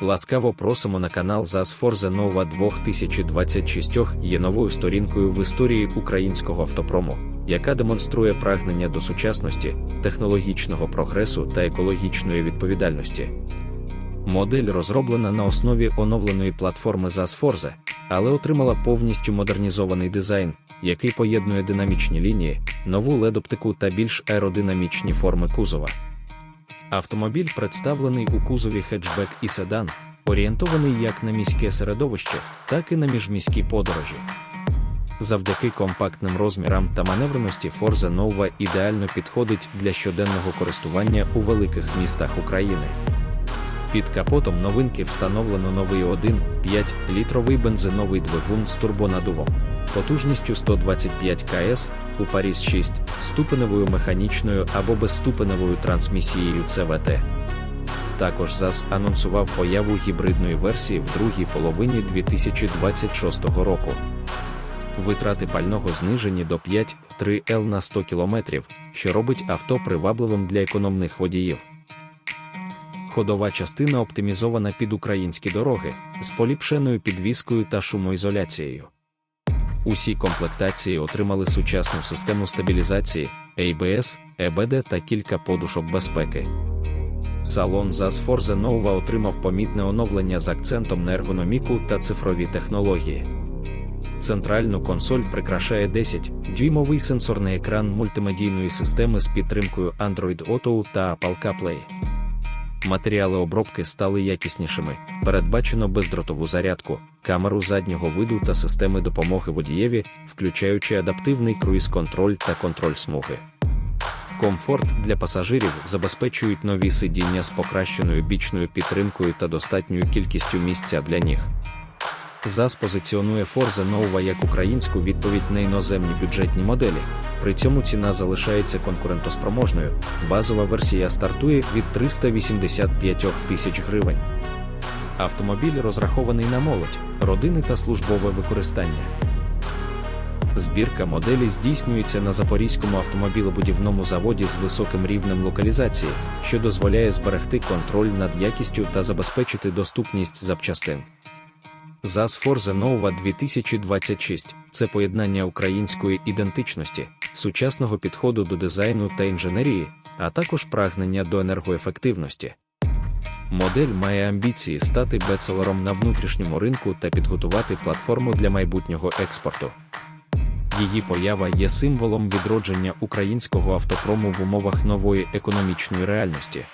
Ласкаво просимо на канал Forza Nova 2026 є новою сторінкою в історії українського автопрому, яка демонструє прагнення до сучасності, технологічного прогресу та екологічної відповідальності. Модель розроблена на основі оновленої платформи Forza, але отримала повністю модернізований дизайн, який поєднує динамічні лінії, нову LED-оптику та більш аеродинамічні форми кузова. Автомобіль представлений у кузові хетчбек і седан, орієнтований як на міське середовище, так і на міжміські подорожі. Завдяки компактним розмірам та маневреності Forza Nova ідеально підходить для щоденного користування у великих містах України. Під капотом новинки встановлено новий 1,5 літровий бензиновий двигун з турбонадувом, потужністю 125 кс у парі з 6 ступеневою механічною або безступеневою трансмісією ЦВТ. Також ЗАЗ анонсував появу гібридної версії в другій половині 2026 року. Витрати пального знижені до 5,3 Л на 100 км, що робить авто привабливим для економних водіїв. Ходова частина оптимізована під українські дороги з поліпшеною підвіскою та шумоізоляцією. Усі комплектації отримали сучасну систему стабілізації, ABS, EBD та кілька подушок безпеки. Салон ZAS Forza Nova отримав помітне оновлення з акцентом на ергономіку та цифрові технології. Центральну консоль прикрашає 10-дюймовий сенсорний екран мультимедійної системи з підтримкою Android Auto та Apple CarPlay. Матеріали обробки стали якіснішими, передбачено бездротову зарядку, камеру заднього виду та системи допомоги водієві, включаючи адаптивний круїз-контроль та контроль смуги. Комфорт для пасажирів забезпечують нові сидіння з покращеною бічною підтримкою та достатньою кількістю місця для ніг. ЗАЗ позиціонує Forza Nova як українську відповідь на іноземні бюджетні моделі. При цьому ціна залишається конкурентоспроможною. Базова версія стартує від 385 тисяч гривень. Автомобіль розрахований на молодь, родини та службове використання. Збірка моделі здійснюється на Запорізькому автомобілебудівному заводі з високим рівнем локалізації, що дозволяє зберегти контроль над якістю та забезпечити доступність запчастин. ZAZ Forza Nova 2026 це поєднання української ідентичності, сучасного підходу до дизайну та інженерії, а також прагнення до енергоефективності. Модель має амбіції стати бестселером на внутрішньому ринку та підготувати платформу для майбутнього експорту. Її поява є символом відродження українського автопрому в умовах нової економічної реальності.